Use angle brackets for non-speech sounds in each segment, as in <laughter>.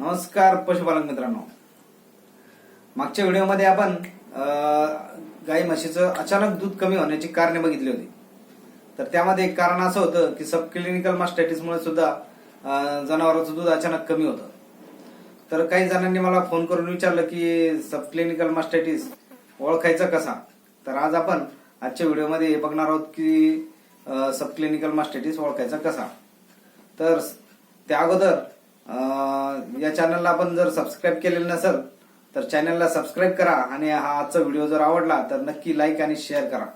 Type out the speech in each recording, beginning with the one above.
नमस्कार पशुपालक मित्रांनो. मागच्या व्हिडिओमध्ये आपण गाई म्हशीचं अचानक दूध कमी होण्याची कारणे बघितली होती. तर त्यामध्ये एक कारण असं होतं की सब क्लिनिकल मास्टायटिसमुळे सुद्धा जनावरांचं दूध अचानक कमी होतं. तर काही जणांनी मला फोन करून विचारलं की सब क्लिनिकल मास्टायटिस ओळखायचा कसा? तर आज आपण आजच्या व्हिडिओमध्ये हे बघणार आहोत की सब क्लिनिकल मास्टायटिस ओळखायचा कसा? तर त्या अगोदर या चॅनलला आपण जर सबस्क्राईब केलेलं नसेल तर चॅनलला सबस्क्राईब करा आणि हा आजचा व्हिडिओ जर आवडला तर नक्की लाईक आणि शेअर करा.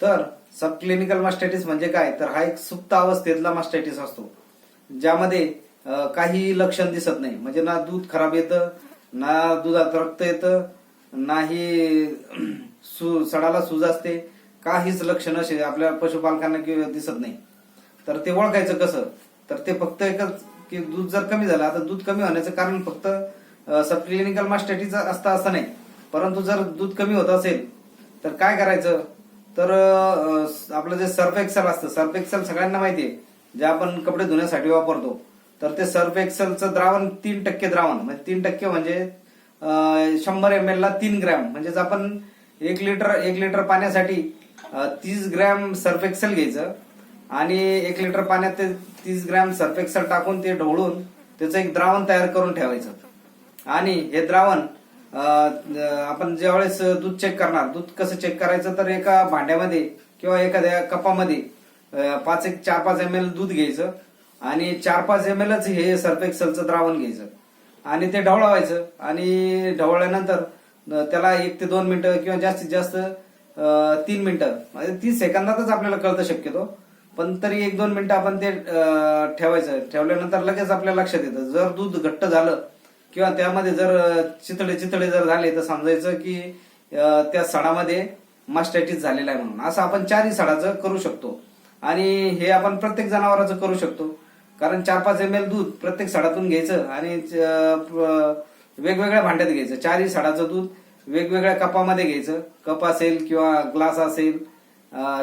तर सब क्लिनिकल मास्टायटिस म्हणजे काय? तर हा एक सुप्त अवस्थेतला मास्टायटिस असतो ज्यामध्ये काही लक्षण दिसत नाही. म्हणजे ना दूध खराब येतं ना दुधात रक्त येतं नाही <clears throat> सु सडाला सूज असते काहीच लक्षण असे आपल्या पशुपालकांना किंवा दिसत नाही. तर ते ओळखायचं कसं? तर ते फक्त एकच की दूध जर कमी झालं आता दूध कमी होण्याचं कारण फक्त सबक्लिनिकल मास्टायटिस असतं असं नाही. परंतु जर दूध कमी होत असेल तर काय करायचं? तर आपलं जे सर्फ एक्सेल असतं सर्फ एक्सेल सगळ्यांना माहिती आहे जे आपण कपडे धुण्यासाठी वापरतो. तर ते सर्फ एक्सेलचं द्रावण तीन टक्के द्रावण म्हणजे तीन टक्के म्हणजे शंभर एम एल ला तीन ग्रॅम. म्हणजेच आपण एक लिटर एक लिटर पाण्यासाठी तीस ग्रॅम सर्फ एक्सेल घ्यायचं. आणि एक लिटर पाण्यात ते तीस ग्रॅम सर्फेक्सल टाकून ते ढवळून त्याचं एक द्रावण तयार करून ठेवायचं. आणि हे द्रावण आपण ज्यावेळेस दूध चेक करणार दूध कसं चेक करायचं तर एका भांड्यामध्ये किंवा एखाद्या कपामध्ये पाच एक चार पाच एम एल दूध घ्यायचं आणि चार पाच एम एलच हे सर्फेक्सलचं द्रावण घ्यायचं. आणि ते ढवळावायचं आणि ढवळल्यानंतर त्याला एक ते दोन मिनिटं किंवा जास्तीत जास्त तीन मिनिटं म्हणजे तीस सेकंदातच आपल्याला कळतं शक्यतो. पण तरी एक दोन मिनिटं आपण ते ठेवायचं. ठेवल्यानंतर लगेच आपल्या लक्षात येतं. जर दूध घट्ट झालं किंवा त्यामध्ये जर चितळे चितळे जर झाले तर समजायचं की त्या सणामध्ये मास्टायटिस झालेला आहे म्हणून. असं आपण चारही सडाचं करू शकतो. आणि हे आपण प्रत्येक जनावराचं करू शकतो. कारण चार पाच एम एल दूध प्रत्येक सडातून घ्यायचं आणि वेगवेगळ्या भांड्यात घ्यायचं. चारही सडाचं दूध वेगवेगळ्या कपामध्ये घ्यायचं. कप असेल किंवा ग्लास असेल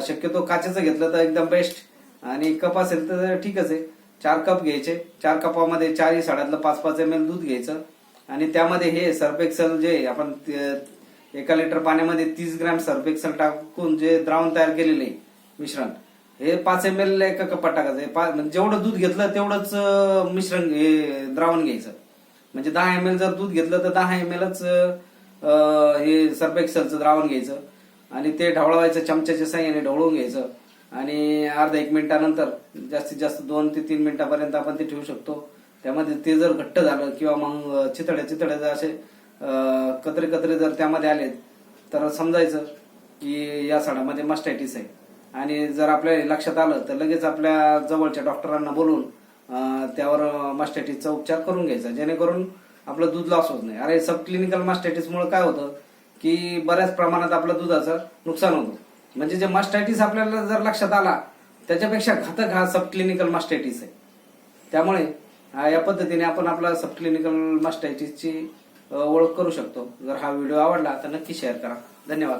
शक्यतो काचेचं घेतलं तर एकदम बेस्ट आणि कप असेल तर ठीकच आहे. चार कप घ्यायचे. चार कपामध्ये चारही साड्यातलं पाच पाच एम एल दूध घ्यायचं. आणि त्यामध्ये हे सर्फ एक्सेल जे आपण ते- एका लिटर पाण्यामध्ये तीस ग्रॅम सर्फ टाकून जे द्रावण तयार केलेले आहे मिश्रण हे पाच एम एल एका कपात टाकायचं. पा- म्हणजे जेवढं दूध घेतलं तेवढंच मिश्रण हे द्रावण घ्यायचं. म्हणजे दहा एम एल जर दूध घेतलं तर दहा एम एलच हे सर्फेक्सलचं द्रावण घ्यायचं. आणि ते ढवळवायचं चमच्याच्या साह्याने ढवळून घ्यायचं. आणि अर्धा एक मिनिटानंतर जास्तीत जास्त दोन ते तीन मिनिटापर्यंत आपण ते ठेवू शकतो. त्यामध्ये ते जर घट्ट झालं किंवा मग चितडे चितड्या जर असे कत्रे कत्रे जर त्यामध्ये आले तर समजायचं की या साडामध्ये मास्टायटिस आहे. आणि जर आपल्या लक्षात आलं तर लगेच आपल्या जवळच्या डॉक्टरांना बोलून त्यावर मास्टायटिसचा उपचार करून घ्यायचा. जेणेकरून आपलं दूध लॉस होत नाही. अरे सब क्लिनिकल मास्टायटिसमुळे काय होतं? की बऱ्याच प्रमाणात आपलं दुधाचं नुकसान होतं. म्हणजे जे मास्टायटिस आपल्याला जर लक्षात आला त्याच्यापेक्षा घातक हा सब क्लिनिकल मास्टायटिस आहे. त्यामुळे या पद्धतीने आपण आपला सब क्लिनिकल मास्टायटिसची ओळख करू शकतो. जर हा व्हिडिओ आवडला तर नक्की शेअर करा. धन्यवाद.